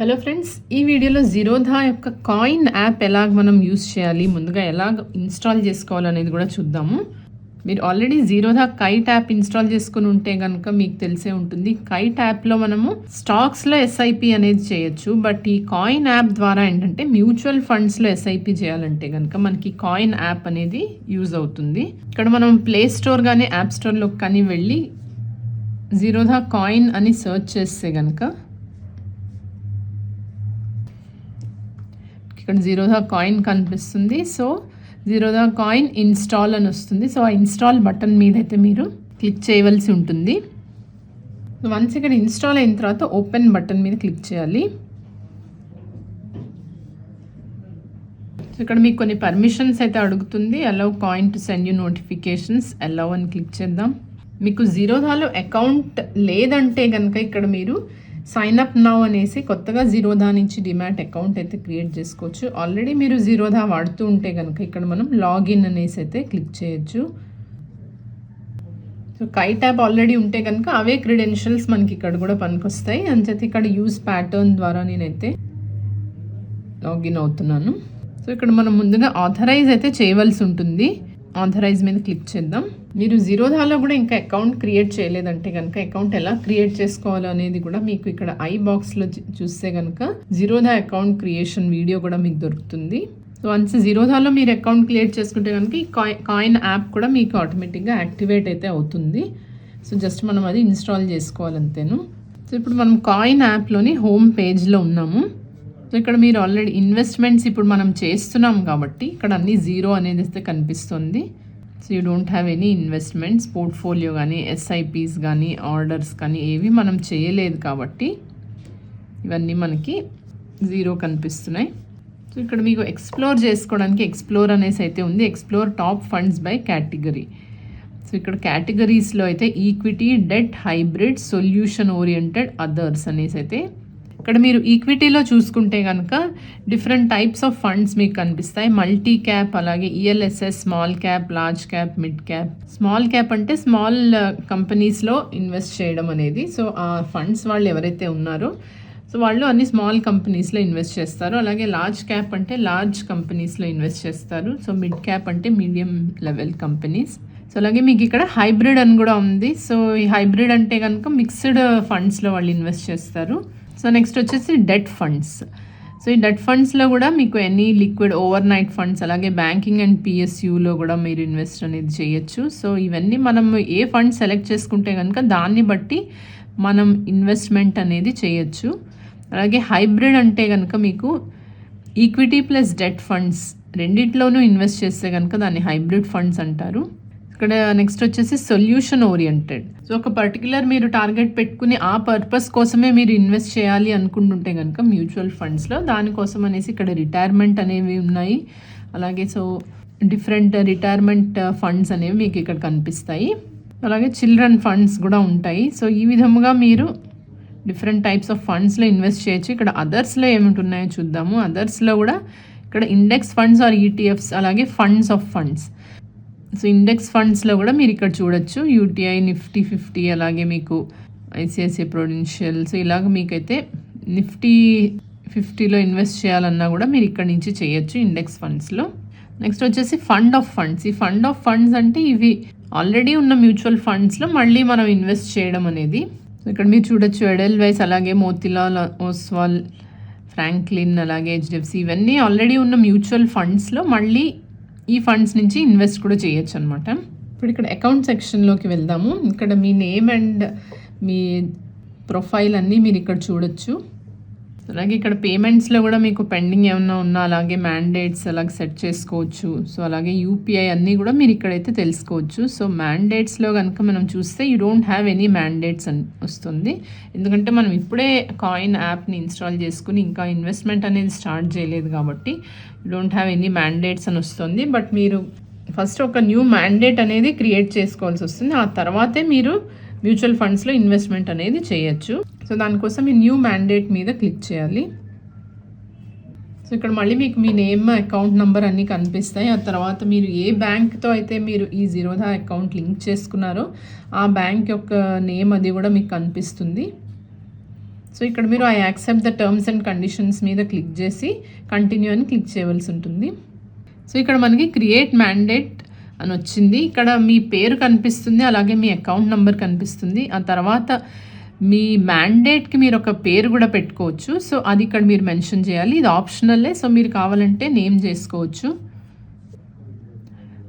Hello friends ఈ వీడియోలో జీరోధా యొక్క కాయిన్ యాప్ ఎలాగ మనం యూస్ చేయాలి ముందుగా ఎలాగ ఇన్స్టాల్ చేసుకోవాలనేది కూడా చూద్దాము. మీరు already Zerodha kite app install చేసుకుని ఉంటే కనుక మీకు తెలిసే ఉంటుంది కైట్ యాప్లో మనము స్టాక్స్లో ఎస్ఐపి అనేది చేయొచ్చు బట్ ఈ కాయిన్ యాప్ ద్వారా ఏంటంటే మ్యూచువల్ ఫండ్స్లో ఎస్ఐపి చేయాలంటే కనుక మనకి కాయిన్ యాప్ అనేది యూజ్ అవుతుంది. ఇక్కడ మనం ప్లే స్టోర్ కానీ యాప్ స్టోర్లో కానీ వెళ్ళి జీరోధా కాయిన్ అని సెర్చ్ చేస్తే కనుక ఇక్కడ జీరోదా కాయిన్ కనిపిస్తుంది. సో జీరోదా కాయిన్ ఇన్స్టాల్ అని వస్తుంది. సో ఆ ఇన్స్టాల్ బటన్ మీద అయితే మీరు క్లిక్ చేయవలసి ఉంటుంది. వన్స్ ఇక్కడ ఇన్స్టాల్ అయిన తర్వాత ఓపెన్ బటన్ మీద క్లిక్ చేయాలి. సో ఇక్కడ మీకు కొన్ని పర్మిషన్స్ అయితే అడుగుతుంది. Allow Coin to send you notifications. Allow అని క్లిక్ చేద్దాం. మీకు జీరోధాలో అకౌంట్ లేదంటే కనుక ఇక్కడ మీరు సైన్ అప్ నౌ అనేసి కొత్తగా జీరోదా నుంచి డిమాట్ అకౌంట్ అయితే క్రియేట్ చేసుకోవచ్చు. ఆల్రెడీ మీరు జీరోదా వాడుతూ ఉంటే కనుక ఇక్కడ మనం లాగిన్ అనేసి అయితే క్లిక్ చేయొచ్చు. సో కై ట్యాప్ ఆల్రెడీ ఉంటే కనుక అవే క్రెడెన్షియల్స్ మనకి ఇక్కడ కూడా పనికొస్తాయి. అంచేత ఇక్కడ యూజ్ ప్యాటర్న్ ద్వారా నేనైతే లాగిన్ అవుతున్నాను. సో ఇక్కడ మనం ముందుగా ఆథరైజ్ అయితే చేయవలసి ఉంటుంది. ఆథరైజ్ మీద క్లిక్ చేద్దాం. మీరు జీరోధాలో కూడా ఇంకా అకౌంట్ క్రియేట్ చేయలేదంటే కనుక అకౌంట్ ఎలా క్రియేట్ చేసుకోవాలో అనేది కూడా మీకు ఇక్కడ ఐ బాక్స్లో చూస్తే కనుక జీరోధా అకౌంట్ క్రియేషన్ వీడియో కూడా మీకు దొరుకుతుంది. సో వన్స్ జీరోధాలో మీరు అకౌంట్ క్రియేట్ చేసుకుంటే కనుక ఈ కాయిన్ యాప్ కూడా మీకు ఆటోమేటిక్గా యాక్టివేట్ అయితే అవుతుంది. సో జస్ట్ మనం అది ఇన్స్టాల్ చేసుకోవాలంతేను. సో ఇప్పుడు మనం కాయిన్ యాప్లోని హోమ్ పేజ్లో ఉన్నాము. సో ఇక్కడ మీరు ఆల్రెడీ ఇన్వెస్ట్మెంట్స్ ఇప్పుడు మనం చేస్తున్నాం కాబట్టి ఇక్కడ అన్ని జీరో అనేది అయితే కనిపిస్తుంది. So you don't have any investments portfolio కానీ ఎస్ఐపీస్ కానీ ఆర్డర్స్ కానీ ఏవి మనం చేయలేదు కాబట్టి ఇవన్నీ మనకి జీరో కనిపిస్తున్నాయి. సో ఇక్కడ మీకు ఎక్స్ప్లోర్ చేసుకోవడానికి ఎక్స్ప్లోర్ అనేసి అయితే ఉంది. Explore top funds by category so ఇక్కడ కేటగిరీస్లో అయితే equity debt hybrid solution oriented others అనేసి అయితే ఇక్కడ మీరు ఈక్విటీలో చూసుకుంటే కనుక డిఫరెంట్ టైప్స్ ఆఫ్ ఫండ్స్ మీకు కనిపిస్తాయి. మల్టీ క్యాప్ అలాగే ELSS small cap large cap mid cap small cap అంటే స్మాల్ కంపెనీస్లో ఇన్వెస్ట్ చేయడం అనేది. సో ఆ ఫండ్స్ వాళ్ళు ఎవరైతే ఉన్నారో సో వాళ్ళు అన్ని స్మాల్ కంపెనీస్లో ఇన్వెస్ట్ చేస్తారు. అలాగే లార్జ్ క్యాప్ అంటే లార్జ్ కంపెనీస్లో ఇన్వెస్ట్ చేస్తారు. సో మిడ్ క్యాప్ అంటే మీడియం లెవెల్ కంపెనీస్ సో అలాగే మీకు ఇక్కడ హైబ్రిడ్ అని కూడా ఉంది. సో ఈ హైబ్రిడ్ అంటే కనుక మిక్స్డ్ ఫండ్స్లో వాళ్ళు ఇన్వెస్ట్ చేస్తారు. సో నెక్స్ట్ వచ్చేసి డెట్ ఫండ్స్. సో ఈ డెట్ ఫండ్స్లో కూడా మీకు any liquid overnight funds అలాగే బ్యాంకింగ్ అండ్ పిఎస్యూలో కూడా మీరు ఇన్వెస్ట్ అనేది చేయొచ్చు. సో ఇవన్నీ మనం ఏ ఫండ్ సెలెక్ట్ చేసుకుంటే కనుక దాన్ని బట్టి మనం ఇన్వెస్ట్మెంట్ అనేది చేయొచ్చు. అలాగే హైబ్రిడ్ అంటే కనుక మీకు ఈక్విటీ ప్లస్ డెట్ ఫండ్స్ రెండిట్లోనూ ఇన్వెస్ట్ చేస్తే కనుక దాన్ని హైబ్రిడ్ ఫండ్స్ అంటారు. ఇక్కడ నెక్స్ట్ వచ్చేసి సొల్యూషన్ ఓరియంటెడ్ సో ఒక పర్టికులర్ మీరు టార్గెట్ పెట్టుకుని ఆ పర్పస్ కోసమే మీరు ఇన్వెస్ట్ చేయాలి అనుకుంటుంటే కనుక మ్యూచువల్ ఫండ్స్లో దానికోసం అనేసి ఇక్కడ రిటైర్మెంట్ అనేవి ఉన్నాయి. అలాగే సో డిఫరెంట్ రిటైర్మెంట్ ఫండ్స్ అనేవి మీకు ఇక్కడ కనిపిస్తాయి. అలాగే చిల్డ్రన్ ఫండ్స్ కూడా ఉంటాయి. సో ఈ విధముగా మీరు డిఫరెంట్ టైప్స్ ఆఫ్ ఫండ్స్లో ఇన్వెస్ట్ చేయొచ్చు. ఇక్కడ అదర్స్లో ఏమిటి ఉన్నాయో చూద్దాము. అదర్స్లో కూడా ఇక్కడ ఇండెక్స్ ఫండ్స్ ఆర్ ఈటీఎఫ్స్ అలాగే funds of funds so index ఫండ్స్లో కూడా మీరు ఇక్కడ చూడొచ్చు. యూటీఐ నిఫ్టీ ఫిఫ్టీ అలాగే మీకు ఐసిఐసిఐ ప్రొడెన్షియల్ సో ఇలాగ మీకైతే నిఫ్టీ ఫిఫ్టీలో ఇన్వెస్ట్ చేయాలన్నా కూడా మీరు ఇక్కడ నుంచి చేయొచ్చు ఇండెక్స్ ఫండ్స్లో నెక్స్ట్ వచ్చేసి ఫండ్ ఆఫ్ ఫండ్స్ ఈ ఫండ్ ఆఫ్ ఫండ్స్ అంటే ఇవి ఆల్రెడీ ఉన్న మ్యూచువల్ ఫండ్స్లో మళ్ళీ మనం ఇన్వెస్ట్ చేయడం అనేది. సో ఇక్కడ మీరు చూడొచ్చు ఎడెల్ వైస్ అలాగే మోతిలాల్ ఓస్వాల్ ఫ్రాంక్లిన్ అలాగే హెచ్డిఎఫ్సి ఇవన్నీ ఆల్రెడీ ఉన్న మ్యూచువల్ ఫండ్స్లో మళ్ళీ ఈ ఫండ్స్ నుంచి ఇన్వెస్ట్ కూడా చేయొచ్చు అనమాట ఇప్పుడు ఇక్కడ అకౌంట్ సెక్షన్లోకి వెళ్దాము. ఇక్కడ మీ నేమ్ అండ్ మీ ప్రొఫైల్ అన్నీ మీరు ఇక్కడ చూడొచ్చు. అలాగే ఇక్కడ పేమెంట్స్లో కూడా మీకు పెండింగ్ ఏమైనా ఉన్నా అలాగే మ్యాండేట్స్ అలాగే సెట్ చేసుకోవచ్చు. సో అలాగే యూపీఐ అన్నీ కూడా మీరు ఇక్కడైతే తెలుసుకోవచ్చు. సో మ్యాండేట్స్లో కనుక మనం చూస్తే you don't have any mandates అని వస్తుంది. ఎందుకంటే మనం ఇప్పుడే కాయిన్ యాప్ని ఇన్స్టాల్ చేసుకుని ఇంకా ఇన్వెస్ట్మెంట్ అనేది స్టార్ట్ చేయలేదు కాబట్టి you don't have any mandates అని వస్తుంది. బట్ మీరు ఫస్ట్ ఒక న్యూ మ్యాండేట్ అనేది క్రియేట్ చేసుకోవాల్సి వస్తుంది. ఆ తర్వాతే మీరు మ్యూచువల్ ఫండ్స్లో ఇన్వెస్ట్మెంట్ అనేది చేయొచ్చు. సో దానికోసం ఈ న్యూ మ్యాండేట్ మీద క్లిక్ చేయాలి. సో ఇక్కడ మళ్ళీ మీకు మీ నేమ్ అకౌంట్ నెంబర్ అన్నీ కనిపిస్తాయి. ఆ తర్వాత మీరు ఏ బ్యాంక్తో అయితే మీరు ఈ జీరోధా అకౌంట్ లింక్ చేసుకున్నారో ఆ బ్యాంక్ యొక్క నేమ్ అది కూడా మీకు కనిపిస్తుంది. సో ఇక్కడ మీరు I accept the terms and conditions మీద క్లిక్ చేసి కంటిన్యూ అని క్లిక్ చేయవలసి ఉంటుంది. సో ఇక్కడ మనకి క్రియేట్ మ్యాండేట్ అని వచ్చింది ఇక్కడ మీ పేరు కనిపిస్తుంది అలాగే మీ అకౌంట్ నెంబర్ కనిపిస్తుంది. ఆ తర్వాత మీ మ్యాండేట్కి మీరు ఒక పేరు కూడా పెట్టుకోవచ్చు. సో అది ఇక్కడ మీరు మెన్షన్ చేయాలి. ఇది ఆప్షనల్లే సో మీరు కావాలంటే నేమ్ చేసుకోవచ్చు.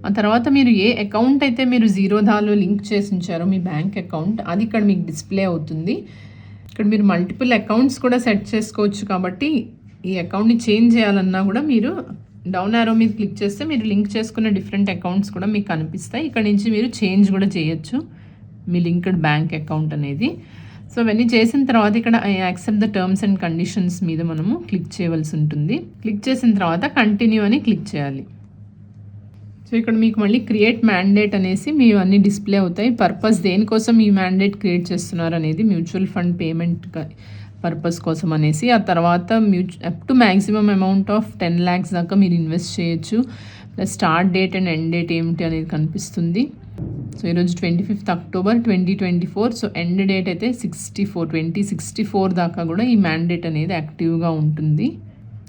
ఆ తర్వాత మీరు ఏ అకౌంట్ అయితే మీరు జీరోధాలో లింక్ చేసి ఉంచారో మీ బ్యాంక్ అకౌంట్ అది ఇక్కడ మీకు డిస్ప్లే అవుతుంది. ఇక్కడ మీరు మల్టిపుల్ అకౌంట్స్ కూడా సెట్ చేసుకోవచ్చు కాబట్టి ఈ అకౌంట్ని చేంజ్ చేయాలన్నా కూడా మీరు డౌన్ ఆరో మీద క్లిక్ చేస్తే మీరు లింక్ చేసుకున్న డిఫరెంట్ అకౌంట్స్ కూడా మీకు కనిపిస్తాయి. ఇక్కడ నుంచి మీరు చేంజ్ కూడా చేయొచ్చు మీ లింక్డ్ బ్యాంక్ అకౌంట్ అనేది. సో అవన్నీ చేసిన తర్వాత ఇక్కడ I accept the terms and conditions మీద మనము క్లిక్ చేయవలసి ఉంటుంది. క్లిక్ చేసిన తర్వాత కంటిన్యూ అని క్లిక్ చేయాలి. సో ఇక్కడ మీకు మళ్ళీ క్రియేట్ మ్యాండేట్ అనేసి మీ అన్ని డిస్ప్లే అవుతాయి. పర్పస్ దేనికోసం ఈ మ్యాండేట్ క్రియేట్ చేస్తున్నారు అనేది మ్యూచువల్ ఫండ్ పేమెంట్ పర్పస్ కోసం అనేసి ఆ తర్వాత మ్యూచు up to maximum amount of ten lakhs దాకా మీరు ఇన్వెస్ట్ చేయొచ్చు. Plus start date and end date ఏమిటి అనేది కనిపిస్తుంది. సో ఈరోజు twenty fifth October twenty twenty four so end date అయితే sixty four twenty sixty four దాకా కూడా ఈ మ్యాండేట్ అనేది యాక్టివ్గా ఉంటుంది.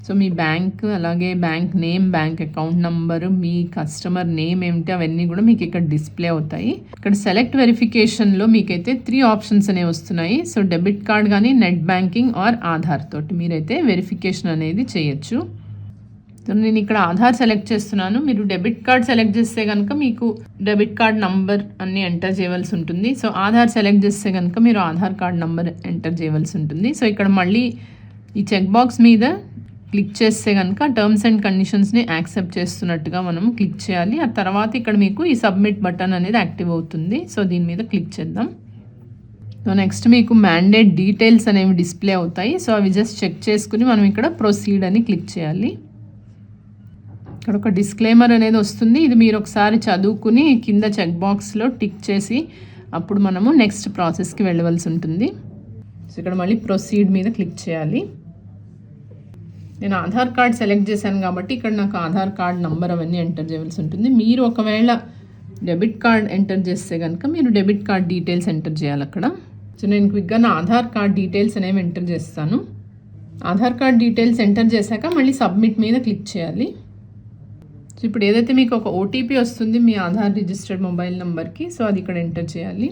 సో మీ బ్యాంక్ అలాగే bank name bank account number మీ కస్టమర్ నేమ్ ఏమిటి అవన్నీ కూడా మీకు ఇక్కడ డిస్ప్లే అవుతాయి. ఇక్కడ సెలెక్ట్ వెరిఫికేషన్లో మీకైతే త్రీ ఆప్షన్స్ అనేవి వస్తున్నాయి. సో డెబిట్ కార్డ్ కానీ నెట్ బ్యాంకింగ్ ఆర్ ఆధార్ తోటి మీరైతే వెరిఫికేషన్ అనేది చేయొచ్చు. సో నేను ఇక్కడ ఆధార్ సెలెక్ట్ చేస్తున్నాను. మీరు డెబిట్ కార్డ్ సెలెక్ట్ చేస్తే కనుక మీకు డెబిట్ కార్డ్ నంబర్ అన్ని ఎంటర్ చేయవలసి ఉంటుంది. సో ఆధార్ సెలెక్ట్ చేస్తే కనుక మీరు ఆధార్ కార్డ్ నంబర్ ఎంటర్ చేయవలసి ఉంటుంది. సో ఇక్కడ మళ్ళీ ఈ చెక్ బాక్స్ మీద క్లిక్ చేస్తే కనుక టర్మ్స్ అండ్ కండిషన్స్ని యాక్సెప్ట్ చేస్తున్నట్టుగా మనం క్లిక్ చేయాలి. ఆ తర్వాత ఇక్కడ మీకు ఈ సబ్మిట్ బటన్ అనేది యాక్టివ్ అవుతుంది. సో దీని మీద క్లిక్ చేద్దాం. సో నెక్స్ట్ మీకు మ్యాండేట్ డీటెయిల్స్ అనేవి డిస్ప్లే అవుతాయి. సో అవి జస్ట్ చెక్ చేసుకుని మనం ఇక్కడ ప్రొసీడ్ అని క్లిక్ చేయాలి. ఇక్కడ ఒక డిస్క్లైమర్ అనేది వస్తుంది. ఇది మీరు ఒకసారి చదువుకుని కింద చెక్ బాక్స్లో టిక్ చేసి అప్పుడు మనము నెక్స్ట్ ప్రాసెస్కి వెళ్ళవలసి ఉంటుంది. సో ఇక్కడ మళ్ళీ ప్రొసీడ్ మీద క్లిక్ చేయాలి. నేను ఆధార్ కార్డ్ సెలెక్ట్ చేశాను కాబట్టి ఇక్కడ నాకు ఆధార్ కార్డ్ నంబర్ అవన్నీ ఎంటర్ చేయవలసి ఉంటుంది. మీరు ఒకవేళ డెబిట్ కార్డ్ ఎంటర్ చేస్తే కనుక మీరు డెబిట్ కార్డ్ డీటెయిల్స్ ఎంటర్ చేయాలి అక్కడ. సో నేను క్విక్గా నా ఆధార్ కార్డ్ డీటెయిల్స్ అనేవి ఎంటర్ చేస్తాను. ఆధార్ కార్డ్ డీటెయిల్స్ ఎంటర్ చేశాక మళ్ళీ సబ్మిట్ మీద క్లిక్ చేయాలి. సో ఇప్పుడు ఏదైతే మీకు ఒక ఓటీపీ వస్తుంది మీ ఆధార్ రిజిస్టర్డ్ మొబైల్ నెంబర్కి సో అది ఇక్కడ ఎంటర్ చేయాలి.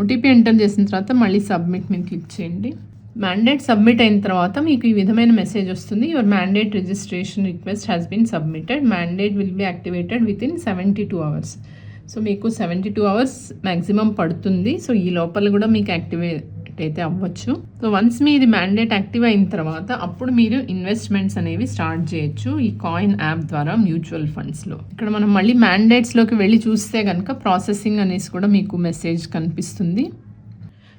ఓటీపీ ఎంటర్ చేసిన తర్వాత మళ్ళీ సబ్మిట్ మీద క్లిక్ చేయండి. మ్యాండేట్ సబ్మిట్ అయిన తర్వాత మీకు ఈ విధమైన మెసేజ్ వస్తుంది. Your mandate registration request has been submitted mandate will be activated within seventy two hours so మీకు సెవెంటీ టూ అవర్స్ మ్యాక్సిమం పడుతుంది. సో ఈ లోపల కూడా మీకు యాక్టివేట్ అయితే అవ్వచ్చు. సో వన్స్ మీ ఇది మ్యాండేట్ యాక్టివ్ అయిన తర్వాత అప్పుడు మీరు ఇన్వెస్ట్మెంట్స్ అనేవి స్టార్ట్ చేయొచ్చు ఈ కాయిన్ యాప్ ద్వారా మ్యూచువల్ ఫండ్స్లో ఇక్కడ మనం మళ్ళీ మ్యాండేట్స్లోకి వెళ్ళి చూస్తే కనుక ప్రాసెసింగ్ అనేసి కూడా మీకు మెసేజ్ కనిపిస్తుంది.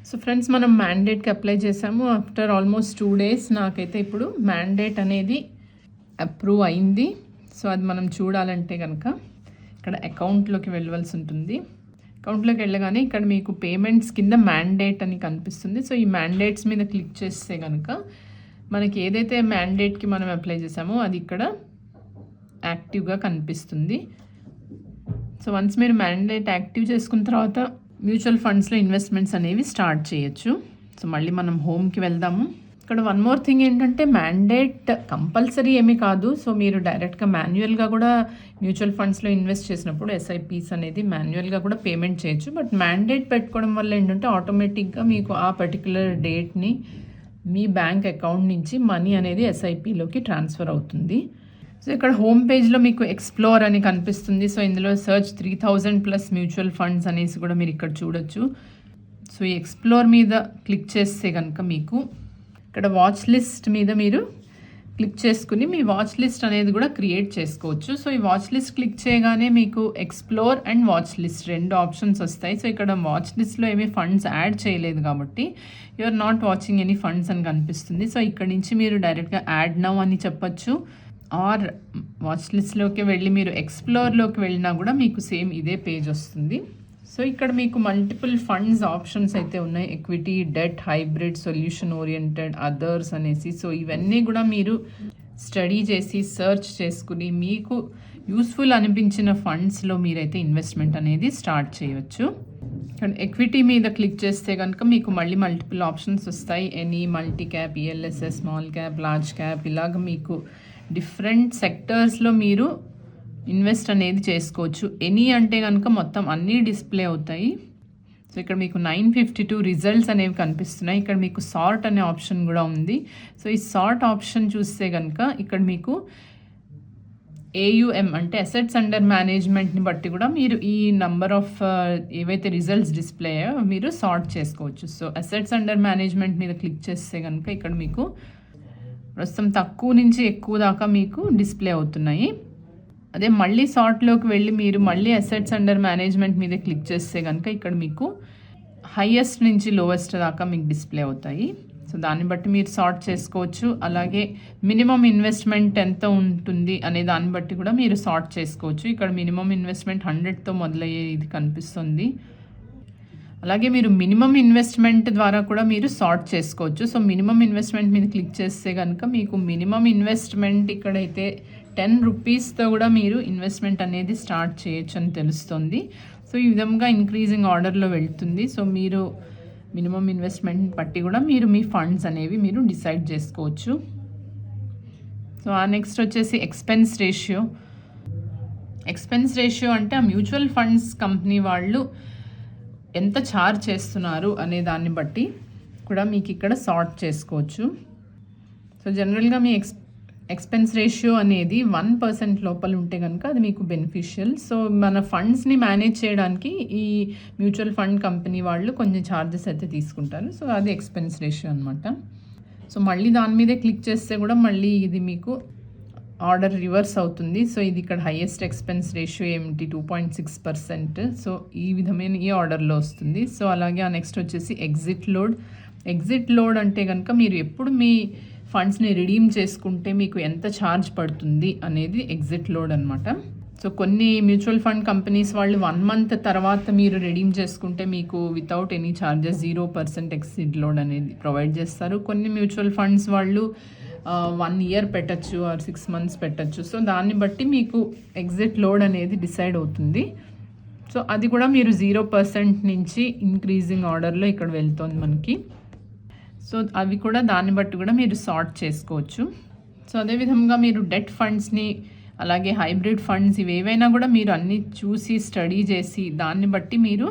సో ఫ్రెండ్స్ మనం మ్యాండేట్కి అప్లై చేసాము ఆఫ్టర్ ఆల్మోస్ట్ టూ డేస్ నాకైతే ఇప్పుడు మ్యాండేట్ అనేది అప్రూవ్ అయింది. సో అది మనం చూడాలంటే కనుక ఇక్కడ అకౌంట్లోకి వెళ్ళవలసి ఉంటుంది. అకౌంట్లోకి వెళ్ళగానే ఇక్కడ మీకు పేమెంట్స్ కింద మ్యాండేట్ అని కనిపిస్తుంది. సో ఈ మ్యాండేట్స్ మీద క్లిక్ చేస్తే కనుక మనకి ఏదైతే మ్యాండేట్కి మనం అప్లై చేసామో అది ఇక్కడ యాక్టివ్గా కనిపిస్తుంది. సో వన్స్ మీరు మ్యాండేట్ యాక్టివ్ చేసుకున్న తర్వాత మ్యూచువల్ ఫండ్స్లో ఇన్వెస్ట్మెంట్స్ అనేవి స్టార్ట్ చేయొచ్చు. సో మళ్ళీ మనం హోమ్కి వెళ్దాము. ఇక్కడ వన్ మోర్ థింగ్ ఏంటంటే మ్యాండేట్ కంపల్సరీ ఏమీ కాదు. సో మీరు డైరెక్ట్గా మాన్యువల్గా కూడా మ్యూచువల్ ఫండ్స్లో ఇన్వెస్ట్ చేసినప్పుడు ఎస్ఐపీస్ అనేది మాన్యువల్గా కూడా పేమెంట్ చేయొచ్చు. బట్ మ్యాండేట్ పెట్టుకోవడం వల్ల ఏంటంటే ఆటోమేటిక్గా మీకు ఆ పర్టికులర్ డేట్ని మీ బ్యాంక్ అకౌంట్ నుంచి మనీ అనేది ఎస్ఐపిలోకి ట్రాన్స్ఫర్ అవుతుంది. సో ఇక్కడ హోమ్ పేజ్లో మీకు ఎక్స్ప్లోర్ అని కనిపిస్తుంది. సో ఇందులో search three thousand plus mutual funds అనేసి కూడా మీరు ఇక్కడ చూడొచ్చు. సో ఈ ఎక్స్ప్లోర్ మీద క్లిక్ చేస్తే కనుక మీకు ఇక్కడ వాచ్ లిస్ట్ మీద మీరు క్లిక్ చేసుకుని మీ వాచ్ లిస్ట్ అనేది కూడా క్రియేట్ చేసుకోవచ్చు. సో ఈ వాచ్ లిస్ట్ క్లిక్ చేయగానే మీకు ఎక్స్ప్లోర్ అండ్ వాచ్ లిస్ట్ రెండు ఆప్షన్స్ వస్తాయి. సో ఇక్కడ వాచ్ లిస్ట్లో ఏమీ ఫండ్స్ యాడ్ చేయలేదు కాబట్టి you are not watching any funds అని కనిపిస్తుంది. సో ఇక్కడ నుంచి మీరు డైరెక్ట్గా యాడ్ నౌ అని చెప్పొచ్చు. ఆర్ వాచ్ లిస్ట్లోకి వెళ్ళి మీరు ఎక్స్ప్లోర్లోకి వెళ్ళినా కూడా మీకు సేమ్ ఇదే పేజ్ వస్తుంది. సో ఇక్కడ మీకు మల్టిపుల్ ఫండ్స్ ఆప్షన్స్ అయితే ఉన్నాయి. Equity debt hybrid solution oriented others అనేసి. సో ఇవన్నీ కూడా మీరు స్టడీ చేసి సర్చ్ చేసుకుని మీకు యూస్ఫుల్ అనిపించిన ఫండ్స్లో మీరైతే ఇన్వెస్ట్మెంట్ అనేది స్టార్ట్ చేయవచ్చు. ఇక్కడ ఎక్విటీ మీద క్లిక్ చేస్తే కనుక మీకు మళ్ళీ మల్టిపుల్ ఆప్షన్స్ వస్తాయి. Any multi cap ELSS small cap large cap ఇలాగ మీకు డిఫరెంట్ సెక్టర్స్లో మీరు ఇన్వెస్ట్ అనేది చేసుకోవచ్చు. ఎనీ అంటే కనుక మొత్తం అన్నీ డిస్ప్లే అవుతాయి. సో ఇక్కడ మీకు నైన్ ఫిఫ్టీ టూ రిజల్ట్స్ అనేవి కనిపిస్తున్నాయి. ఇక్కడ మీకు సార్ట్ అనే ఆప్షన్ కూడా ఉంది. సో ఈ సార్ట్ ఆప్షన్ చూస్తే కనుక ఇక్కడ మీకు ఏయుఎం అంటే అసెట్స్ అండర్ మేనేజ్మెంట్ని బట్టి కూడా మీరు ఈ నంబర్ ఆఫ్ uh, ఏవైతే రిజల్ట్స్ డిస్ప్లే అయ్యో మీరు సార్ట్ చేసుకోవచ్చు. సో అసెట్స్ అండర్ మేనేజ్మెంట్ మీద క్లిక్ చేస్తే కనుక ఇక్కడ మీకు ప్రస్తుతం తక్కువ నుంచి ఎక్కువ దాకా మీకు డిస్ప్లే అవుతున్నాయి. అదే మళ్ళీ సార్ట్లోకి వెళ్ళి మీరు మళ్ళీ అసెట్స్ అండర్ మేనేజ్మెంట్ మీద క్లిక్ చేస్తే కనుక ఇక్కడ మీకు హైయెస్ట్ నుంచి లోవెస్ట్ దాకా మీకు డిస్ప్లే అవుతాయి. సో దాన్ని బట్టి మీరు సార్ట్ చేసుకోవచ్చు. అలాగే మినిమం ఇన్వెస్ట్మెంట్ ఎంత ఉంటుంది అనే దాన్ని బట్టి కూడా మీరు సార్ట్ చేసుకోవచ్చు. ఇక్కడ మినిమం ఇన్వెస్ట్మెంట్ హండ్రెడ్తో మొదలయ్యే ఇది కనిపిస్తుంది. అలాగే మీరు మినిమం ఇన్వెస్ట్మెంట్ ద్వారా కూడా మీరు సార్ట్ చేసుకోవచ్చు. సో మినిమం ఇన్వెస్ట్మెంట్ మీద క్లిక్ చేస్తే కనుక మీకు మినిమం ఇన్వెస్ట్మెంట్ ఇక్కడైతే టెన్ రూపీస్తో కూడా మీరు ఇన్వెస్ట్మెంట్ అనేది స్టార్ట్ చేయొచ్చు అని తెలుస్తుంది. సో ఈ విధంగా ఇంక్రీజింగ్ ఆర్డర్లో వెళ్తుంది. సో మీరు మినిమం ఇన్వెస్ట్మెంట్ బట్టి కూడా మీరు మీ ఫండ్స్ అనేవి మీరు డిసైడ్ చేసుకోవచ్చు. సో ఆ నెక్స్ట్ వచ్చేసి ఎక్స్పెన్స్ రేషియో. ఎక్స్పెన్స్ రేషియో అంటే ఆ మ్యూచువల్ ఫండ్స్ కంపెనీ వాళ్ళు ఎంత ఛార్జ్ చేస్తున్నారు అనే దాన్ని బట్టి కూడా మీకు ఇక్కడ సార్ట్ చేసుకోవచ్చు. సో జనరల్గా మీ ఎక్స్ ఎక్స్పెన్స్ రేషియో అనేది వన్ పర్సెంట్ లోపల ఉంటే కనుక అది మీకు బెనిఫిషియల్. సో మన ఫండ్స్ని మేనేజ్ చేయడానికి ఈ మ్యూచువల్ ఫండ్ కంపెనీ వాళ్ళు కొంచెం ఛార్జెస్ అయితే తీసుకుంటారు. సో అది ఎక్స్పెన్స్ రేషియో అనమాట సో మళ్ళీ దాని మీదే క్లిక్ చేస్తే కూడా మళ్ళీ ఇది మీకు ఆర్డర్ రివర్స్ అవుతుంది. సో ఇది ఇక్కడ హైయెస్ట్ ఎక్స్పెన్స్ రేషియో ఏమిటి? Two point six percent so ఈ విధమైన ఈ ఆర్డర్లో వస్తుంది. సో అలాగే ఆ నెక్స్ట్ వచ్చేసి ఎగ్జిట్ లోడ్ ఎగ్జిట్ లోడ్ అంటే కనుక మీరు ఎప్పుడు మీ ఫండ్స్ని రిడీమ్ చేసుకుంటే మీకు ఎంత ఛార్జ్ పడుతుంది అనేది ఎగ్జిట్ లోడ్ అనమాట సో కొన్ని మ్యూచువల్ ఫండ్ కంపెనీస్ వాళ్ళు వన్ మంత్ తర్వాత మీరు రెడీమ్ చేసుకుంటే మీకు without any charges zero percent exit load అనేది ప్రొవైడ్ చేస్తారు. కొన్ని మ్యూచువల్ ఫండ్స్ వాళ్ళు వన్ ఇయర్ పెట్టచ్చు ఆర్ సిక్స్ మంత్స్ పెట్టచ్చు. సో దాన్ని బట్టి మీకు ఎగ్జిట్ లోడ్ అనేది డిసైడ్ అవుతుంది. సో అది కూడా మీరు జీరో పర్సెంట్ నుంచి ఇంక్రీజింగ్ ఆర్డర్లో ఇక్కడ వెళ్తుంది మనకి. సో అవి కూడా దాన్ని బట్టి కూడా మీరు సార్ట్ చేసుకోవచ్చు. సో అదేవిధంగా మీరు డెట్ ఫండ్స్ని అలాగే హైబ్రిడ్ ఫండ్స్ ఇవి ఏవైనా కూడా మీరు అన్నీ చూసి స్టడీ చేసి దాన్ని బట్టి మీరు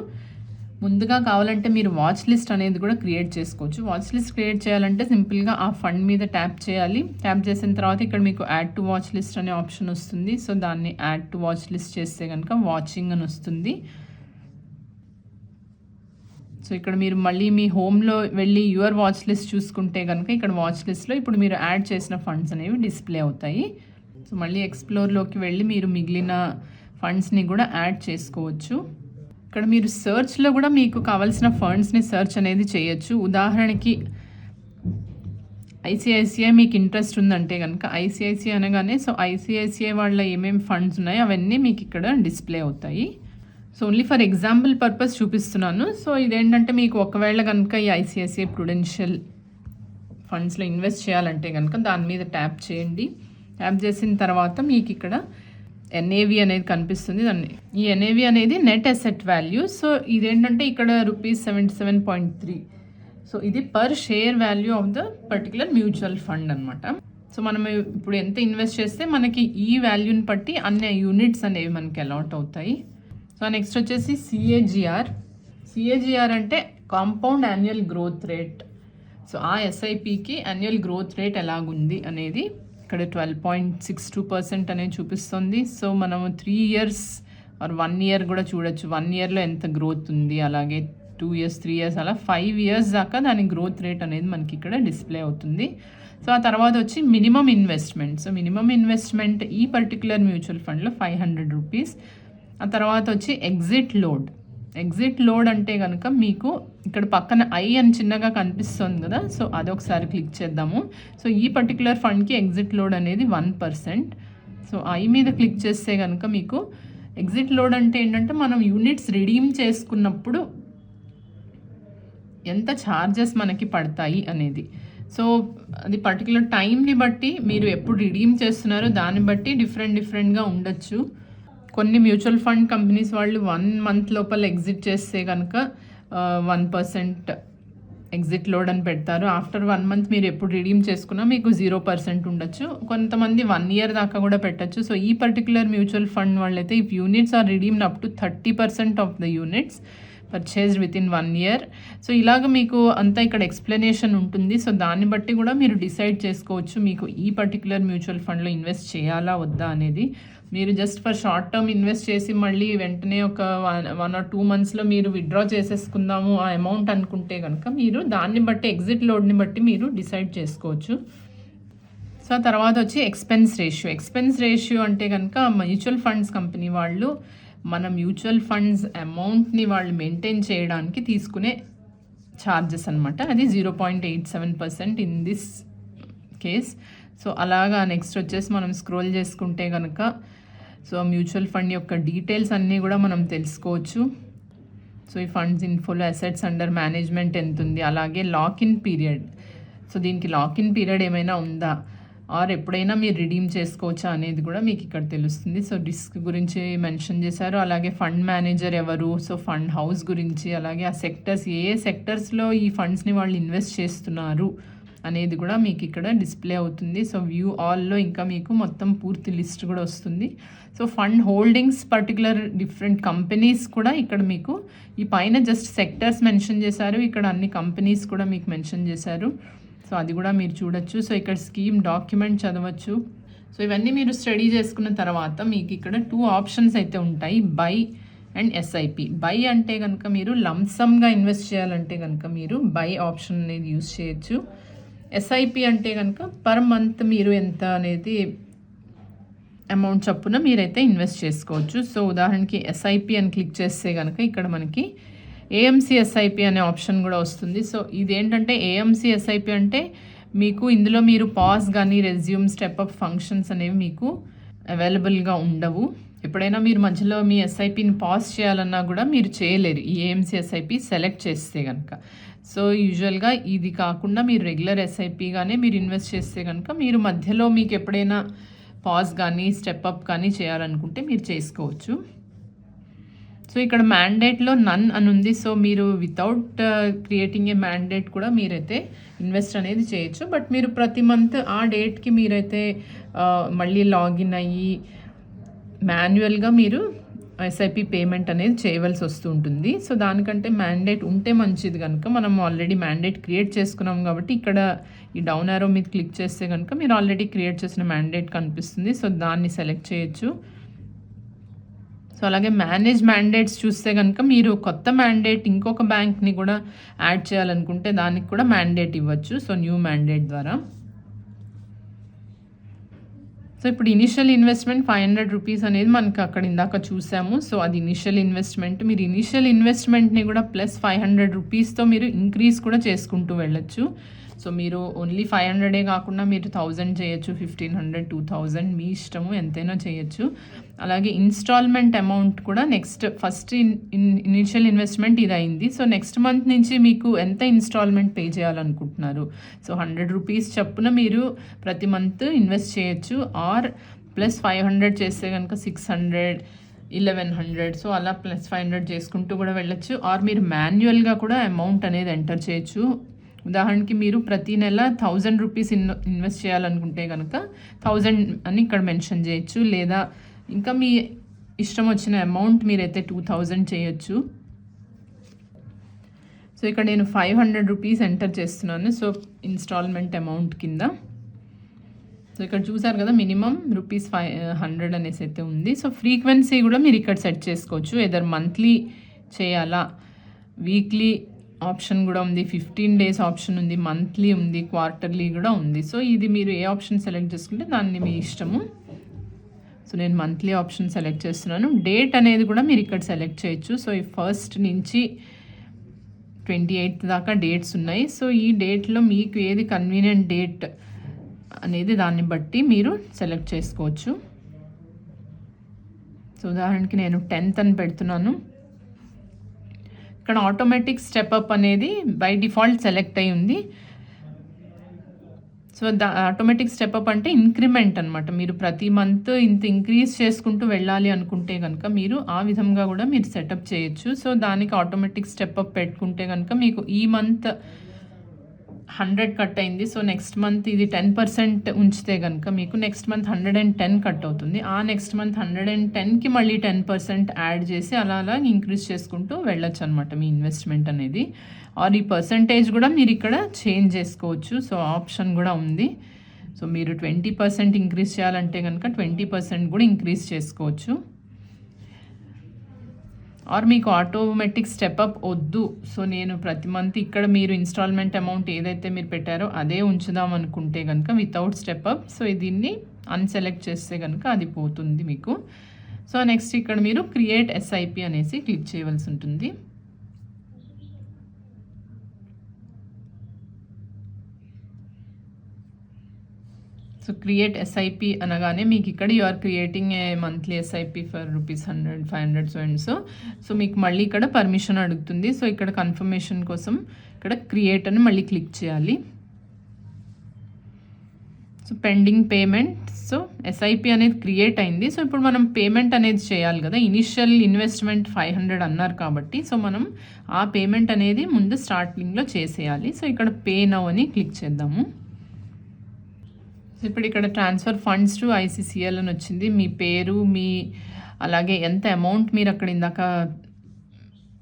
ముందుగా కావాలంటే మీరు వాచ్ లిస్ట్ అనేది కూడా క్రియేట్ చేసుకోవచ్చు. వాచ్ లిస్ట్ క్రియేట్ చేయాలంటే సింపుల్గా ఆ ఫండ్ మీద ట్యాప్ చేయాలి. ట్యాప్ చేసిన తర్వాత ఇక్కడ మీకు యాడ్ టు వాచ్ లిస్ట్ అనే ఆప్షన్ వస్తుంది. సో దాన్ని యాడ్ టు వాచ్ లిస్ట్ చేస్తే కనుక వాచింగ్ అని వస్తుంది. సో ఇక్కడ మీరు మళ్ళీ మీ హోమ్లో వెళ్ళి యువర్ వాచ్ లిస్ట్ చూసుకుంటే కనుక ఇక్కడ వాచ్ లిస్ట్లో ఇప్పుడు మీరు యాడ్ చేసిన ఫండ్స్ అనేవి డిస్ప్లే అవుతాయి. సో మళ్ళీ ఎక్స్ప్లోర్లోకి వెళ్ళి మీరు మిగిలిన ఫండ్స్ని కూడా యాడ్ చేసుకోవచ్చు. ఇక్కడ మీరు సెర్చ్లో కూడా మీకు కావాల్సిన ఫండ్స్ని సెర్చ్ అనేది చేయొచ్చు. ఉదాహరణకి ఐసిఐసిఐ మీకు ఇంట్రెస్ట్ ఉందంటే కనుక ఐసిఐసిఐ అనగానే సో ఐసిఐసిఐ వాళ్ళ ఏమేమి ఫండ్స్ ఉన్నాయో అవన్నీ మీకు ఇక్కడ డిస్ప్లే అవుతాయి. So only for example purpose చూపిస్తున్నాను. సో ఇదేంటంటే మీకు ఒకవేళ కనుక ఈ ఐసిఐసిఐ ప్రుడెన్షియల్ ఫండ్స్లో ఇన్వెస్ట్ చేయాలంటే కనుక దాని మీద ట్యాప్ చేయండి. ట్యాప్ చేసిన తర్వాత మీకు ఇక్కడ ఎన్ఏవి అనేది కనిపిస్తుంది. దాన్ని ఈ ఎన్ఏవి అనేది నెట్ అసెట్ వాల్యూ సో ఇదేంటంటే ఇక్కడ rupees seventy seven point three so ఇది per share value of the particular mutual fund అనమాట సో మనం ఇప్పుడు ఎంత ఇన్వెస్ట్ చేస్తే మనకి ఈ వాల్యూని బట్టి అన్ని యూనిట్స్ అనేవి మనకి అలాట్ అవుతాయి. సో నెక్స్ట్ వచ్చేసి సిఏజిఆర్ సిఏజిఆర్ అంటే compound annual growth rate so ఆ ఎస్ఐపికి యాన్యువల్ గ్రోత్ రేట్ ఎలాగుంది అనేది ఇక్కడ twelve point six two percent అనేది చూపిస్తుంది. సో మనము three years or one year కూడా చూడొచ్చు. వన్ ఇయర్లో ఎంత గ్రోత్ ఉంది? అలాగే టూ ఇయర్స్ త్రీ ఇయర్స్ అలా ఫైవ్ ఇయర్స్ దాకా దాని గ్రోత్ రేట్ అనేది మనకి ఇక్కడ డిస్ప్లే అవుతుంది. సో ఆ తర్వాత వచ్చి minimum investment so minimum investment ఈ పర్టికులర్ మ్యూచువల్ ఫండ్లో ఫైవ్ హండ్రెడ్ రూపీస్ ఆ తర్వాత వచ్చి ఎగ్జిట్ లోడ్ ఎగ్జిట్ లోడ్ అంటే కనుక మీకు ఇక్కడ పక్కన ఐ అని చిన్నగా కనిపిస్తుంది కదా సో అదొకసారి క్లిక్ చేద్దాము. సో ఈ పర్టికులర్ ఫండ్కి ఎగ్జిట్ లోడ్ అనేది వన్ పర్సెంట్ సో ఐ మీద క్లిక్ చేస్తే కనుక మీకు ఎగ్జిట్ లోడ్ అంటే ఏంటంటే మనం యూనిట్స్ రిడీమ్ చేసుకున్నప్పుడు ఎంత ఛార్జెస్ మనకి పడతాయి అనేది. సో అది పర్టికులర్ టైంని బట్టి మీరు ఎప్పుడు రిడీమ్ చేస్తున్నారో దాన్ని బట్టి డిఫరెంట్ డిఫరెంట్గా ఉండొచ్చు. కొన్ని మ్యూచువల్ ఫండ్ కంపెనీస్ వాళ్ళు వన్ మంత్ లోపల ఎగ్జిట్ చేస్తే కనుక వన్ పర్సెంట్ ఎగ్జిట్ లోడ్ అని పెడతారు. ఆఫ్టర్ వన్ మంత్ మీరు ఎప్పుడు రిడీమ్ చేసుకున్నా మీకు జీరో పర్సెంట్ ఉండొచ్చు. కొంతమంది వన్ ఇయర్ దాకా కూడా పెట్టచ్చు. సో ఈ పర్టికులర్ మ్యూచువల్ ఫండ్ వాళ్ళైతే if units are redeemed up to thirty percent of the units purchased within one year. So ఇలాగ మీకు అంతా ఇక్కడ ఎక్స్ప్లెనేషన్ ఉంటుంది. సో దాన్ని బట్టి కూడా మీరు డిసైడ్ చేసుకోవచ్చు. మీకు ఈ పర్టికులర్ మ్యూచువల్ ఫండ్లో ఇన్వెస్ట్ చేయాలా వద్దా అనేది. మీరు just for short term invest చేసి మళ్ళీ వెంటనే ఒక వన్ ఆర్ టూ మంత్స్లో మీరు విత్డ్రా చేసేసుకుందాము ఆ అమౌంట్ అనుకుంటే కనుక మీరు దాన్ని బట్టి ఎగ్జిట్ లోడ్ని బట్టి మీరు డిసైడ్ చేసుకోవచ్చు. సో తర్వాత వచ్చి ఎక్స్పెన్స్ రేషియో ఎక్స్పెన్స్ రేషియో అంటే కనుక మ్యూచువల్ ఫండ్స్ కంపెనీ వాళ్ళు మన మ్యూచువల్ ఫండ్స్ అమౌంట్ని వాళ్ళు మెయింటైన్ చేయడానికి తీసుకునే ఛార్జెస్ అనమాట అది zero point eight seven percent in this case so అలాగా నెక్స్ట్ వచ్చేసి మనం స్క్రోల్ చేసుకుంటే కనుక సో మ్యూచువల్ ఫండ్ యొక్క డీటెయిల్స్ అన్నీ కూడా మనం తెలుసుకోవచ్చు. సో ఈ ఫండ్స్ ఇన్ఫోలో అసెట్స్ అండర్ మేనేజ్మెంట్ ఎంత ఉంది? అలాగే లాక్ ఇన్ పీరియడ్. సో దీనికి లాక్ ఇన్ పీరియడ్ ఏమైనా ఉందా? ఆర్ ఎప్పుడైనా మీరు రిడీమ్ చేసుకోవచ్చా అనేది కూడా మీకు ఇక్కడ తెలుస్తుంది. సో రిస్క్ గురించి మెన్షన్ చేశారు. అలాగే ఫండ్ మేనేజర్ ఎవరు? సో ఫండ్ హౌస్ గురించి అలాగే ఆ సెక్టర్స్ ఏ సెక్టర్స్లో ఈ ఫండ్స్ని వాళ్ళు ఇన్వెస్ట్ చేస్తున్నారు? అనేది కూడా మీకు ఇక్కడ డిస్ప్లే అవుతుంది. సో వ్యూ ఆల్లో ఇంకా మీకు మొత్తం పూర్తి లిస్ట్ కూడా వస్తుంది. So fund holdings particular different companies కూడా ఇక్కడ మీకు ఈ పైన జస్ట్ సెక్టర్స్ మెన్షన్ చేశారు. ఇక్కడ అన్ని కంపెనీస్ కూడా మీకు మెన్షన్ చేశారు. సో అది కూడా మీరు చూడొచ్చు. సో ఇక్కడ స్కీమ్ డాక్యుమెంట్ చదవచ్చు. సో ఇవన్నీ మీరు స్టడీ చేసుకున్న తర్వాత మీకు ఇక్కడ టూ ఆప్షన్స్ అయితే ఉంటాయి. బై అండ్ ఎస్ఐపి బై అంటే కనుక మీరు లంసమ్గా ఇన్వెస్ట్ చేయాలంటే కనుక మీరు బై ఆప్షన్ అనేది యూస్ చేయొచ్చు. ఎస్ఐపి అంటే కనుక పర్ మంత్ మీరు ఎంత అనేది అమౌంట్ చొప్పున మీరైతే ఇన్వెస్ట్ చేసుకోవచ్చు. సో ఉదాహరణకి ఎస్ఐపి అని క్లిక్ చేస్తే కనుక ఇక్కడ మనకి ఏఎంసీ ఎస్ఐపి అనే ఆప్షన్ కూడా వస్తుంది. సో ఇదేంటంటే ఏఎంసీ ఎస్ఐపి అంటే మీకు ఇందులో మీరు పాస్ కానీ రెజ్యూమ్ స్టెప్ అప్ ఫంక్షన్స్ అనేవి మీకు అవైలబుల్గా ఉండవు. ఎప్పుడైనా మీరు మధ్యలో మీ ఎస్ఐపిని పాస్ చేయాలన్నా కూడా మీరు చేయలేరు. ఈ ఏఎంసీ ఎస్ఐపి సెలెక్ట్ చేస్తే కనుక. సో యూజువల్గా ఇది కాకుండా మీరు రెగ్యులర్ ఎస్ఐపిగానే మీరు ఇన్వెస్ట్ చేస్తే కనుక మీరు మధ్యలో మీకు ఎప్పుడైనా పాజ్ కానీ స్టెప్ అప్ కానీ చేయాలనుకుంటే మీరు చేసుకోవచ్చు. సో ఇక్కడ మ్యాండేట్లో నన్ అని ఉంది సో మీరు వితౌట్ క్రియేటింగ్ ఏ మ్యాండేట్ కూడా మీరైతే ఇన్వెస్ట్ అనేది చేయొచ్చు. బట్ మీరు ప్రతి మంత్ ఆ డేట్కి మీరైతే మళ్ళీ లాగిన్ అయ్యి మాన్యువల్గా మీరు ఎస్ఐపి పేమెంట్ అనేది చేయవలసి వస్తూ ఉంటుంది. సో దానికంటే మ్యాండేట్ ఉంటే మంచిది కనుక మనం ఆల్రెడీ మ్యాండేట్ క్రియేట్ చేసుకున్నాం కాబట్టి ఇక్కడ ఈ డౌన్ ఆరో మీద క్లిక్ చేస్తే కనుక మీరు ఆల్రెడీ క్రియేట్ చేసిన మ్యాండేట్ కనిపిస్తుంది. సో దాన్ని సెలెక్ట్ చేయొచ్చు. సో అలాగే మేనేజ్ మ్యాండేట్స్ చూస్తే కనుక మీరు కొత్త మ్యాండేట్ ఇంకొక బ్యాంక్ని కూడా యాడ్ చేయాలనుకుంటే దానికి కూడా మ్యాండేట్ ఇవ్వచ్చు. సో న్యూ మ్యాండేట్ ద్వారా. సో ఇప్పుడు initial investment five hundred rupees అనేది మనకి అక్కడ ఇందాక చూసాము. సో అది ఇనిషియల్ ఇన్వెస్ట్మెంట్ మీరు ఇనిషియల్ ఇన్వెస్ట్మెంట్ని కూడా ప్లస్ ఫైవ్ హండ్రెడ్ రూపీస్తో మీరు ఇంక్రీజ్ కూడా చేసుకుంటూ వెళ్ళొచ్చు. సో మీరు ఓన్లీ ఫైవ్ హండ్రెడే కాకుండా మీరు థౌజండ్ చేయొచ్చు ఫిఫ్టీన్ హండ్రెడ్ టూ థౌజండ్ మీ ఇష్టము ఎంతైనా చేయొచ్చు. అలాగే ఇన్స్టాల్మెంట్ అమౌంట్ కూడా నెక్స్ట్ ఫస్ట్ ఇనిషియల్ ఇన్వెస్ట్మెంట్ ఇది అయింది సో నెక్స్ట్ మంత్ నుంచి మీకు ఎంత ఇన్స్టాల్మెంట్ పే చేయాలనుకుంటున్నారు? సో హండ్రెడ్ రూపీస్ చప్పున మీరు ప్రతి మంత్ ఇన్వెస్ట్ చేయొచ్చు. ఆర్ ప్లస్ ఫైవ్ హండ్రెడ్ చేస్తే కనుక six hundred eleven hundred so అలా ప్లస్ ఫైవ్ హండ్రెడ్ చేసుకుంటూ కూడా వెళ్ళొచ్చు. ఆర్ మీరు మాన్యువల్గా కూడా అమౌంట్ అనేది ఎంటర్ చేయొచ్చు. ఉదాహరణకి మీరు ప్రతి నెల థౌజండ్ రూపీస్ ఇన్ ఇన్వెస్ట్ చేయాలనుకుంటే కనుక థౌజండ్ అని ఇక్కడ మెన్షన్ చేయొచ్చు. లేదా ఇంకా మీ ఇష్టం వచ్చిన అమౌంట్ మీరైతే టూ థౌజండ్ చేయొచ్చు. సో ఇక్కడ నేను ఫైవ్ హండ్రెడ్ రూపీస్ ఎంటర్ చేస్తున్నాను. సో ఇన్స్టాల్మెంట్ అమౌంట్ కింద. సో ఇక్కడ చూసారు కదా మినిమం రూపీస్ ఫైవ్ హండ్రెడ్ అనేసి అయితే ఉంది. సో ఫ్రీక్వెన్సీ కూడా మీరు ఇక్కడ సెట్ చేసుకోవచ్చు. ఏదర్ మంత్లీ చేయాలా వీక్లీ ఆప్షన్ కూడా ఉంది. ఫిఫ్టీన్ డేస్ ఆప్షన్ ఉంది. మంత్లీ ఉంది. క్వార్టర్లీ కూడా ఉంది. సో ఇది మీరు ఏ ఆప్షన్ సెలెక్ట్ చేసుకుంటే దాన్ని మీ ఇష్టము. సో నేను మంత్లీ ఆప్షన్ సెలెక్ట్ చేస్తున్నాను. డేట్ అనేది కూడా మీరు ఇక్కడ సెలెక్ట్ చేయొచ్చు. సో ఈ ఫస్ట్ నుంచి ట్వంటీ ఎయిత్ దాకా డేట్స్ ఉన్నాయి. సో ఈ డేట్లో మీకు ఏది కన్వీనియంట్ డేట్ అనేది దాన్ని బట్టి మీరు సెలెక్ట్ చేసుకోవచ్చు. సో ఉదాహరణకి నేను టెన్త్ అని పెడుతున్నాను. ఇక్కడ ఆటోమేటిక్ స్టెప్ అప్ అనేది బై డిఫాల్ట్ సెలెక్ట్ అయి ఉంది. So the automatic step up అంటే ఇంక్రిమెంట్ అనమాట మీరు ప్రతి మంత్ ఇంత ఇంక్రీజ్ చేసుకుంటూ వెళ్ళాలి అనుకుంటే కనుక మీరు ఆ విధంగా కూడా మీరు సెటప్ చేయొచ్చు. సో దానికి ఆటోమేటిక్ స్టెప్ అప్ పెట్టుకుంటే కనుక మీకు ఈ మంత్ హండ్రెడ్ కట్ అయింది. సో నెక్స్ట్ మంత్ ఇది టెన్ పర్సెంట్ ఉంచితే కనుక మీకు next month hundred and ten cut అవుతుంది. ఆ నెక్స్ట్ మంత్ హండ్రెడ్ అండ్ టెన్కి మళ్ళీ టెన్ పర్సెంట్ యాడ్ చేసి అలా అలా ఇంక్రీజ్ చేసుకుంటూ వెళ్ళొచ్చు అనమాట మీ ఇన్వెస్ట్మెంట్ అనేది. ఆర్ ఈ పర్సంటేజ్ కూడా మీరు ఇక్కడ చేంజ్ చేసుకోవచ్చు. సో ఆప్షన్ కూడా ఉంది. సో మీరు ట్వంటీ పర్సెంట్ ఇంక్రీజ్ చేయాలంటే కనుక ట్వంటీ పర్సెంట్ కూడా ఇంక్రీజ్ చేసుకోవచ్చు. ఆర్ మీకు ఆటోమేటిక్ స్టెప్ అప్ వద్దు. సో నేను ప్రతి మంత్ ఇక్కడ మీరు ఇన్స్టాల్మెంట్ అమౌంట్ ఏదైతే మీరు పెట్టారో అదే ఉంచుదాం అనుకుంటే కనుక వితౌట్ స్టెప్ అప్ సో దీన్ని అన్సెలెక్ట్ చేస్తే కనుక అది పోతుంది మీకు. సో నెక్స్ట్ ఇక్కడ మీరు క్రియేట్ ఎస్ఐపి అనేసి క్లిక్ చేయవలసి ఉంటుంది. సో క్రియేట్ ఎస్ఐపి అనగానే మీకు ఇక్కడ you are creating a monthly SIP for rupees hundred five hundred so and so so మీకు మళ్ళీ ఇక్కడ పర్మిషన్ అడుగుతుంది. సో ఇక్కడ కన్ఫర్మేషన్ కోసం ఇక్కడ క్రియేట్ అని మళ్ళీ క్లిక్ చేయాలి. So pending payment so SIP అనేది క్రియేట్ అయింది. సో ఇప్పుడు మనం పేమెంట్ అనేది చేయాలి కదా. ఇనిషియల్ ఇన్వెస్ట్మెంట్ ఫైవ్ హండ్రెడ్ అన్నారు కాబట్టి సో మనం ఆ పేమెంట్ అనేది ముందు స్టార్టింగ్లో చేసేయాలి. సో ఇక్కడ పే నౌ అని క్లిక్ చేద్దాము. ఇప్పుడు ఇక్కడ ట్రాన్స్ఫర్ ఫండ్స్ టు ఐసీసీఎల్ అని వచ్చింది. మీ పేరు మీ అలాగే ఎంత అమౌంట్ మీరు అక్కడ ఇందాక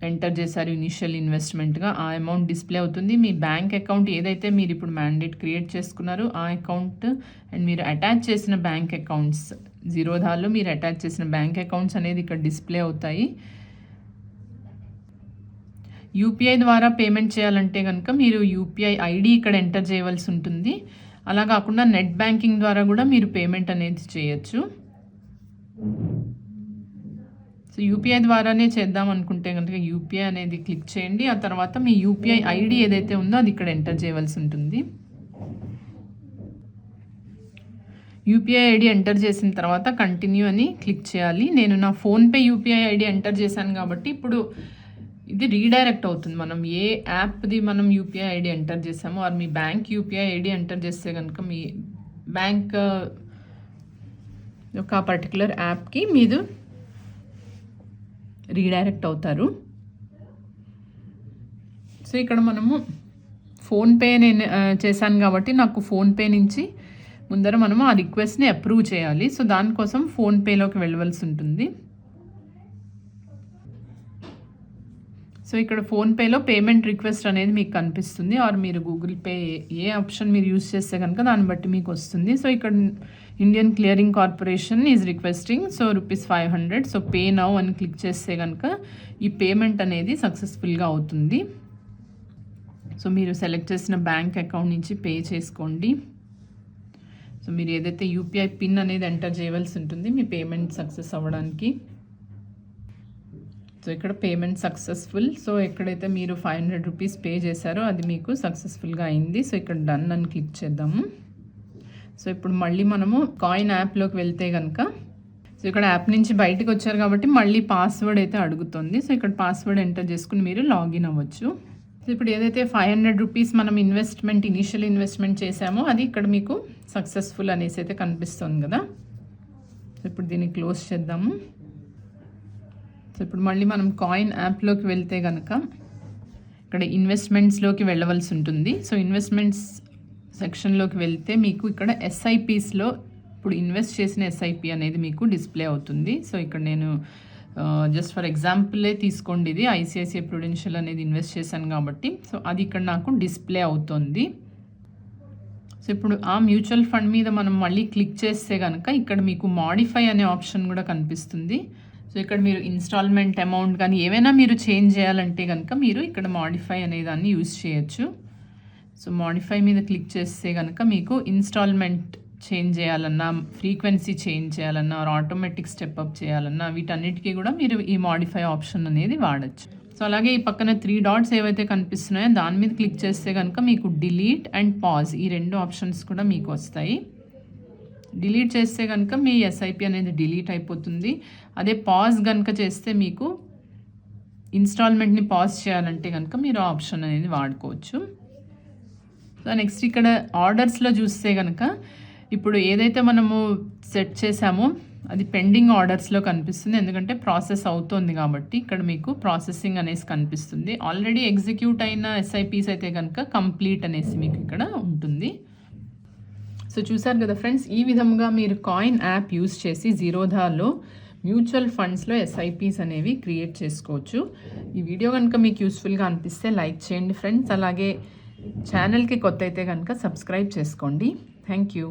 ఎంటర్ చేశారు ఇనిషియల్ ఇన్వెస్ట్మెంట్గా ఆ అమౌంట్ డిస్ప్లే అవుతుంది. మీ బ్యాంక్ అకౌంట్ ఏదైతే మీరు ఇప్పుడు మ్యాండేట్ క్రియేట్ చేసుకున్నారో ఆ అకౌంట్ అండ్ మీరు అటాచ్ చేసిన బ్యాంక్ అకౌంట్స్ జీరోధాల్లో మీరు అటాచ్ చేసిన బ్యాంక్ అకౌంట్స్ అనేది ఇక్కడ డిస్ప్లే అవుతాయి. యూపీఐ ద్వారా పేమెంట్ చేయాలంటే కనుక మీరు యూపీఐ ఐడి ఇక్కడ ఎంటర్ చేయవలసి ఉంటుంది. అలా కాకుండా నెట్ బ్యాంకింగ్ ద్వారా కూడా మీరు పేమెంట్ అనేది చేయొచ్చు. సో యూపీఐ ద్వారానే చేద్దాం అనుకుంటే కనుక యూపీఐ అనేది క్లిక్ చేయండి. ఆ తర్వాత మీ యూపీఐ ఐడి ఏదైతే ఉందో అది ఇక్కడ ఎంటర్ చేయవలసి ఉంటుంది. యూపీఐ ఐడి ఎంటర్ చేసిన తర్వాత కంటిన్యూ అని క్లిక్ చేయాలి. నేను నా ఫోన్పే యూపీఐ ఐడి ఎంటర్ చేశాను కాబట్టి ఇప్పుడు ఇది రీడైరెక్ట్ అవుతుంది. మనం ఏ యాప్ది మనం యూపీఐ ఐడి ఎంటర్ చేసామో ఆర్ మీ బ్యాంక్ యూపీఐ ఐడి ఎంటర్ చేస్తే కనుక మీ బ్యాంక్ uh, ఒక పర్టికులర్ యాప్కి మీరు రీడైరెక్ట్ అవుతారు. సో ఇక్కడ మనము ఫోన్పే నేను uh, చేశాను కాబట్టి నాకు ఫోన్పే నుంచి ముందర మనము ఆ రిక్వెస్ట్ని అప్రూవ్ చేయాలి. సో దానికోసం ఫోన్పేలోకి వెళ్ళవలసి ఉంటుంది. సో ఇక్కడ ఫోన్పేలో పేమెంట్ రిక్వెస్ట్ అనేది మీకు కనిపిస్తుంది. ఆర్ మీరు గూగుల్ పే ఏ ఆప్షన్ మీరు యూస్ చేస్తే కనుక దాన్ని బట్టి మీకు వస్తుంది. సో ఇక్కడ Indian clearing corporation is requesting so rupees five hundred. So pay now అని క్లిక్ చేస్తే కనుక ఈ పేమెంట్ అనేది సక్సెస్ఫుల్గా అవుతుంది. సో మీరు సెలెక్ట్ చేసిన బ్యాంక్ అకౌంట్ నుంచి పే చేసుకోండి. సో మీరు ఏదైతే యూపీఐ పిన్ అనేది ఎంటర్ చేయవలసి ఉంటుంది మీ పేమెంట్ సక్సెస్ అవ్వడానికి. సో ఇక్కడ పేమెంట్ సక్సెస్ఫుల్ సో ఎక్కడైతే మీరు ఫైవ్ హండ్రెడ్ రూపీస్ పే చేశారో అది మీకు సక్సెస్ఫుల్గా అయింది. సో ఇక్కడ డన్ అని క్లిక్ చేద్దాము. సో ఇప్పుడు మళ్ళీ మనము కాయిన్ యాప్లోకి వెళ్తే కనుక సో ఇక్కడ యాప్ నుంచి బయటకు వచ్చారు కాబట్టి మళ్ళీ పాస్వర్డ్ అయితే అడుగుతుంది. సో ఇక్కడ పాస్వర్డ్ ఎంటర్ చేసుకుని మీరు లాగిన్ అవ్వచ్చు. సో ఇప్పుడు ఏదైతే ఫైవ్ హండ్రెడ్ రూపీస్ మనం ఇన్వెస్ట్మెంట్ ఇనిషియల్ ఇన్వెస్ట్మెంట్ చేసామో అది ఇక్కడ మీకు సక్సెస్ఫుల్ అనేసి అయితే కనిపిస్తుంది కదా. సో ఇప్పుడు దీన్ని క్లోజ్ చేద్దాము. సో ఇప్పుడు మళ్ళీ మనం కాయిన్ యాప్లోకి వెళ్తే కనుక ఇక్కడ ఇన్వెస్ట్మెంట్స్లోకి వెళ్ళవలసి ఉంటుంది. సో ఇన్వెస్ట్మెంట్స్ సెక్షన్లోకి వెళ్తే మీకు ఇక్కడ ఎస్ఐపిస్లో ఇప్పుడు ఇన్వెస్ట్ చేసిన ఎస్ఐపి అనేది మీకు డిస్ప్లే అవుతుంది. సో ఇక్కడ నేను జస్ట్ ఫర్ ఎగ్జాంపులే తీసుకోండి ఇది. ఐసిఐసిఐ ప్రొడెన్షియల్ అనేది ఇన్వెస్ట్ చేశాను కాబట్టి. సో అది ఇక్కడ నాకు డిస్ప్లే అవుతుంది. సో ఇప్పుడు ఆ మ్యూచువల్ ఫండ్ మీద మనం మళ్ళీ క్లిక్ చేస్తే కనుక ఇక్కడ మీకు మాడిఫై అనే ఆప్షన్ కూడా కనిపిస్తుంది. సో ఇక్కడ మీరు ఇన్స్టాల్మెంట్ అమౌంట్ కానీ ఏవైనా మీరు చేంజ్ చేయాలంటే కనుక మీరు ఇక్కడ మాడిఫై అనే దాన్ని యూజ్ చేయొచ్చు. సో మాడిఫై మీద క్లిక్ చేస్తే కనుక మీకు ఇన్స్టాల్మెంట్ చేంజ్ చేయాలన్నా ఫ్రీక్వెన్సీ చేంజ్ చేయాలన్నా ఆటోమేటిక్ స్టెప్ అప్ చేయాలన్నా వీటన్నిటికీ కూడా మీరు ఈ మాడిఫై ఆప్షన్ అనేది వాడచ్చు. సో అలాగే ఈ పక్కన త్రీ డాట్స్ ఏవైతే కనిపిస్తున్నాయో దాని మీద క్లిక్ చేస్తే కనుక మీకు డిలీట్ అండ్ పాజ్ ఈ రెండు ఆప్షన్స్ కూడా మీకు వస్తాయి. డిలీట్ చేస్తే కనుక మీ ఎస్ఐపి అనేది డిలీట్ అయిపోతుంది. అదే పాజ్ కనుక చేస్తే మీకు ఇన్స్టాల్మెంట్ని పాజ్ చేయాలంటే కనుక మీరు ఆప్షన్ అనేది వాడుకోవచ్చు. సో నెక్స్ట్ ఇక్కడ ఆర్డర్స్లో చూస్తే కనుక ఇప్పుడు ఏదైతే మనము సెట్ చేసామో అది పెండింగ్ ఆర్డర్స్లో కనిపిస్తుంది. ఎందుకంటే ప్రాసెస్ అవుతోంది కాబట్టి ఇక్కడ మీకు ప్రాసెసింగ్ అనేసి కనిపిస్తుంది. ఆల్రెడీ ఎగ్జిక్యూట్ అయిన ఎస్ఐపీస్ అయితే కనుక కంప్లీట్ అనేసి మీకు ఇక్కడ ఉంటుంది. సో చూసారు కదా ఫ్రెండ్స్ ఈ విధంగా మీరు కాయిన్ యాప్ యూస్ చేసి జీరోధాలో మ్యూచువల్ ఫండ్స్లో ఎస్ఐపీస్ అనేవి క్రియేట్ చేసుకోవచ్చు. ఈ వీడియో కనుక మీకు యూస్ఫుల్గా అనిపిస్తే లైక్ చేయండి ఫ్రెండ్స్. అలాగే ఛానల్కి కొత్త అయితే కనుక సబ్స్క్రైబ్ చేసుకోండి. Thank you.